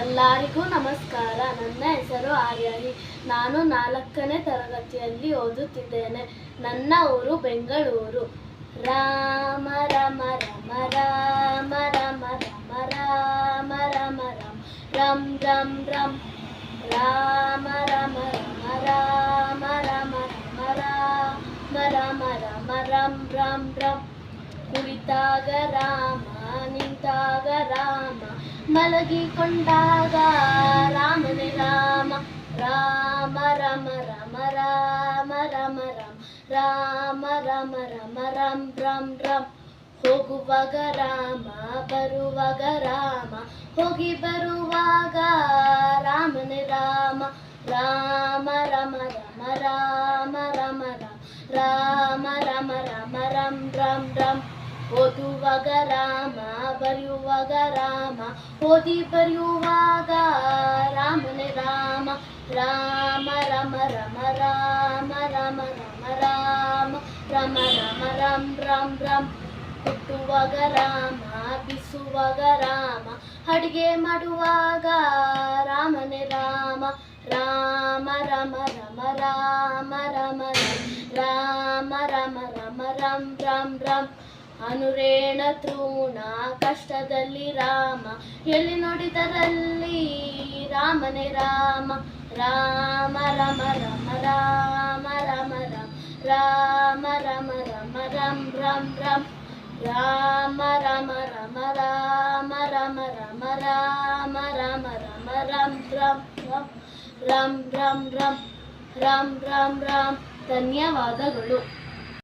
ಎಲ್ಲರಿಗೂ ನಮಸ್ಕಾರ ನನ್ನ ಹೆಸರು ಆರ್ಯಾನಿ ನಾನು ನಾಲ್ಕನೇ ತರಗತಿಯಲ್ಲಿ ಓದುತ್ತಿದ್ದೇನೆ ನನ್ನ ಊರು ಬೆಂಗಳೂರು ರಾಮ ರಾಮ ರಾಮ ರಾಮ ರಾಮ ರಾಮ ರಾಮ ರಾಮ ರಾಮ ರಾಮ್ ರಮ್ ರಮ್ ರಾಮ ರಾಮ ರಮ ರಾಮ ರಮ ರಾಮ ರಾಮ ರಾಮ ರಾಮ ರಮ್ ರಾಮ್ ನಿಂತಾಗ ರಾಮ மலகி கொண்டாக ராமனே ராம ராம ரம ரம ராம ரம ரம் ராம ரம ரம ரம் ரம் ரம் ಹೋಗುವಾಗ ರಾಮ ಬರುವಾಗ ರಾಮ ಹೋಗಿ ಬರುವಾಗ ರಾಮನೇ ರಾಮ ರಾಮ ರಮ ರಮ ರಾಮ ರಮ ರಾಮ ರಾಮ ರಮ ರಮ ರಂ ರಂ ರಂ ಓದುವಾಗ ರಾಮ ಬರೆಯುವಾಗ ರಾಮ ಓದಿ ಬರೆಯುವಾಗ ರಾಮನೇ ರಾಮ ರಾಮ ರಮ ರಮ ರಾಮ ರಮ ರಮ ರಾಮ ರಮ ರಮ ರಂ ರಂ ರಂ ಹುಟ್ಟುವಾಗ ರಾಮ ಬಿಸುವಾಗ ರಾಮ ಅಡುಗೆ ಮಾಡುವಾಗ ರಾಮನೇ ರಾಮ ರಾಮ ರಮ ರಮ ರಾಮ ರಮ ರಾಮ ರಾಮ ರಮ ರಮ ರಂ ರಮ್ ಅನುರೇಣ ತೃಣ ಕಷ್ಟದಲ್ಲಿ ರಾಮ ಎಲ್ಲಿ ನೋಡಿದರಲ್ಲಿ ರಾಮನೇ ರಾಮ ರಾಮ ರಮ ರಮ ರಾಮ ರಮ ರಮ ರಾಮ ರಮ ರಮ ರಮ್ ರಮ್ ರಮ್ ರಾಮ ರಮ ರಮ ರಾಮ ರಮ ರಮ ರಾಮ ರಮ ರಮ ರಮ್ ರಮ್ ರಮ್ ಧನ್ಯವಾದಗಳು